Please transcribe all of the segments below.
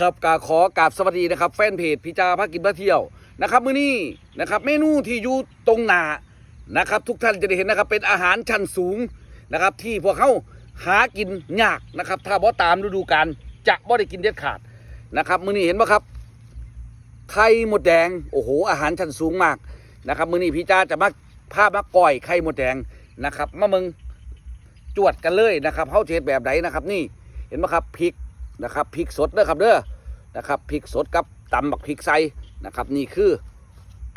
ครับกาขอกราบสวัสดีนะครับ แฟนเพจพิจาพักกินพระเที่ยวนะครับ มื้อนี้นะครับ เมนูที่อยู่ตรงหน้านะครับ ทุกท่านจะได้เห็นนะครับ เป็นอาหารชั้นสูงนะครับ ที่พวกเขาหากินยากนะครับ ถ้าบ่ตามฤดูกาลจะบ่ได้กินเด็ดขาดนะครับมื้อนี้เห็นไหมครับไข่มดแดงโอ้โหอาหารชั้นสูงมากนะครับ มื้อนี้พี่จ้าจะมาพาพมาก่อยไข่มดแดงนะครับมาเมึงจวดกันเลยนะครับเฮาเฮ็ดแบบไหนนะครับ นี่เห็นไหมครับพริก นะครับพริกสดเด้อครับเด้อนะครับพริกสดกับตำบักพริกใส่นะครับ นี่คือ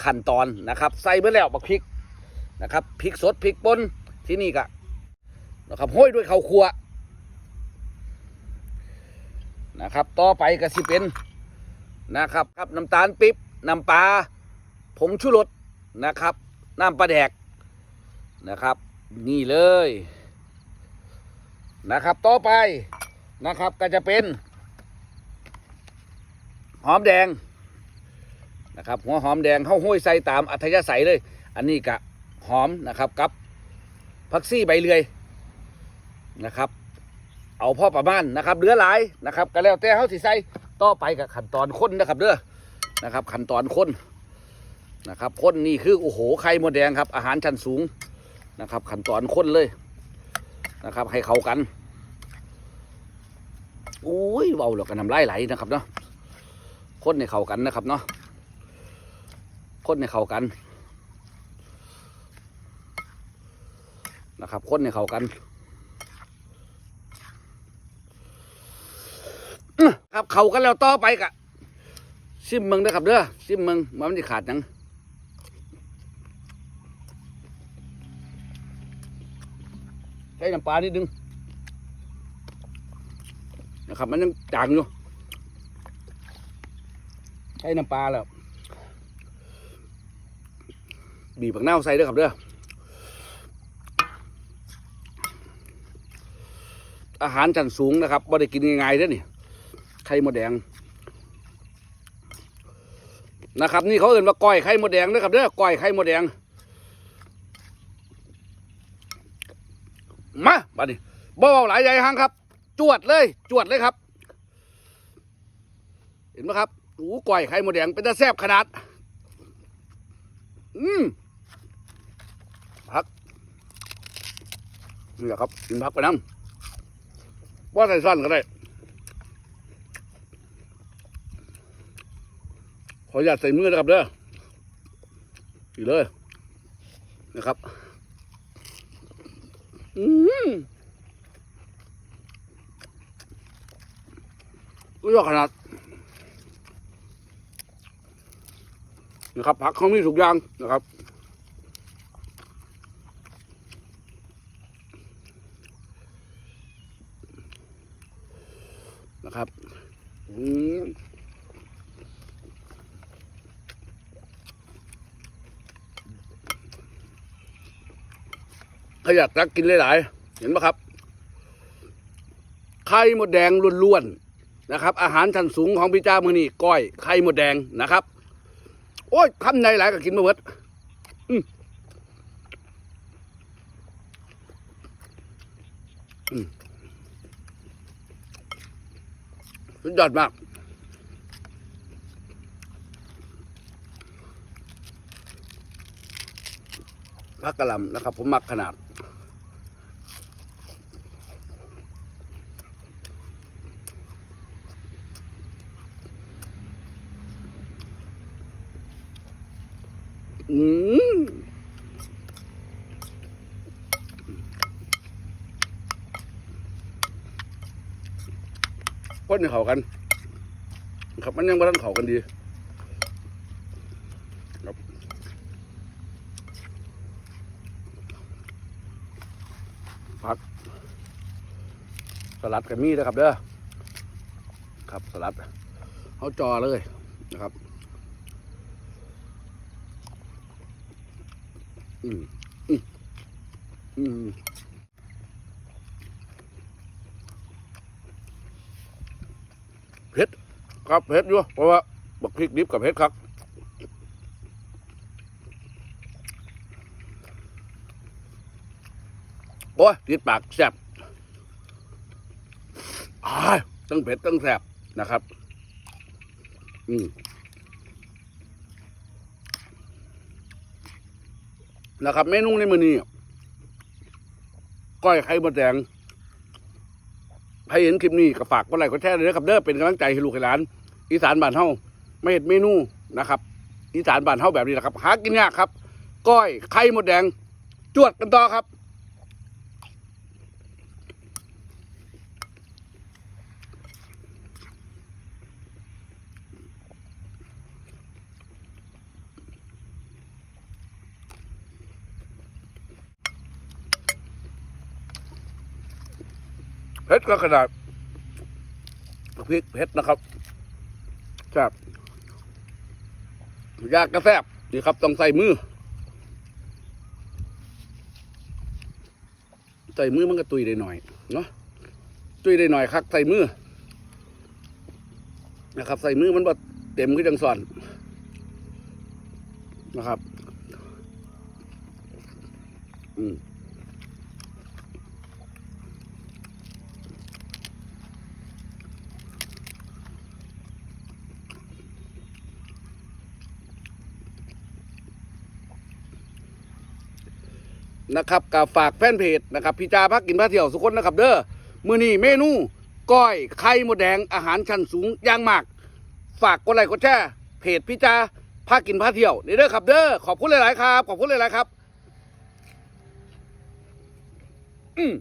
ขั้นตอนนะครับใส่ไปแล้วบักพริกนะครับพริกสดพริกป่นที่นี่ก็นะครับห้อยด้วยข้าวคั่วนะครับ ต่อไปก็สิเป็นนะครับครับน้ำตาลปิ๊บน้ำปลาผงชูรสนะครับน้ำปลาแดกนะครับ นี่เลยนะครับ ต่อไป นะครับ ก็จะเป็น หอมแดงนะครับ หัวหอมแดงเข้าห้อยใส่ตามอัธยาศัยเลย อันนี้กะหอมนะครับกับผักซี่ใบเลื่อยนะครับ เอาพ่อประมาณนะครับเหลือหลายนะครับ ก็แล้วแต่เขาสิใส่ต่อไปกับขั้นตอนค้นนะครับเด้อนะครับขั้นตอนค้นนะครับค้นนี่คือโอ้โหไข่มดแดงครับ อาหารชั้นสูงนะครับขั้นตอนค้นเลยนะครับ ให้เข้ากัน โอ้ยเบาแล้วก็น้ำลายไหลนะครับเนาะค้นให้เข้ากันนะครับเนาะค้นให้เข้ากันนะครับค้นให้เข้ากันครับเขากันแล้วต่อไปกะซิมเมึงนะครับเด้อซิมเมึงมันจะขาดยังใช้น้ำปลานิดนึง นะครับ มันยังจางอยู่ใช้น้ำปลาแล้วบีบผักเน่าวใส่ด้อครับเด้ออาหารชั้นสูงนะครับบ่ได้กินง่ายๆเด้อนี่ไข่มดแดงนะครับ นี่เขาเอ่นว่าก้อยไข่มดแดงนะครับเด้อก้อยไข่มดแดงมาบัดนี้บ่เบาหลายใหญ่หังครับ จวดเลย จวดเลยครับ เห็นไหมครับโอ้ก้อยไข่หมดแดงเป็นตาแซบขนาด อืมพักนี่แหละครับกินพักไปน้ำว่าใส่สั้นก็ได้ขออนุญาตใส่มือนะครับเด้ออีกเลยนะครับ อืม ก็ยอดขนาดนะครับผักเขามีทุกอย่างนะครับนะครับอืมขยักตักกินหลายๆ เห็นไหมครับ ไข่มดแดงล้วนๆ นะครับ อาหารชั้นสูงของพี่จ้ามือนี่ก้อยไข่หมดแดงนะครับ โอ้ยคำในหลายก็กินมาเบิดอืมอืมสุดยอดมากพักกะหล่ำนะครับ ผมมักขนาด อืมคนยังเขากัน ครับมันยังไม่ทันเขากันดีครับผักสลัดกับมีนะครับเด้อครับสลัดเขาจอเลยนะครับ อืมอืมอืมเผ็ดครับเผ็ดอยู่เพราะว่าบักพริกดิบกับเผ็ดครับโอ้ยติดปากแซ่บอ้ายตั้งเผ็ดตั้งแซ่บนะครับ อืม นะครับเมนูในมือนี้ก้อยไข่มดแดงใครเห็นคลิปนี้ก็ฝากกดไลค์กดแชร์เลยนะครับเด้อเป็นกำลังใจให้ลูกให้หลาน อีสานบ้านเฮาไม่เห็นเมนูนะครับ อีสานบ้านเฮาแบบนี้นะครับหากินยากครับ ก้อยไข่มดแดง จวดกันต่อครับ ผ็ดก็ขนาดพริกเผ็ดนะครับแซ่บยากกระแซบนี่ครับต้องใส่มือ ใส่มือมันก็ตุยได้หน่อยเนาะตุยได้หน่อยคักใส่มือนะครับ ใส่มือมันบ่เต็มขึ้นจังสอนนะครับ อืม นะครับกับฝากแฟนเพจนะครับพี่จาพักกินพาเที่ยวสุขคนนะครับ เด้อมือนี้เมนูก้อยไข่หมดแดงอาหารชั้นสูงอย่างมาก ฝากกดไลค์กดแชร์เพจพี่จาพักกินพาเที่ยวนี่เด้อครับเด้อขอบคุณหลายๆครับ ขอบคุณหลายๆครับ อืม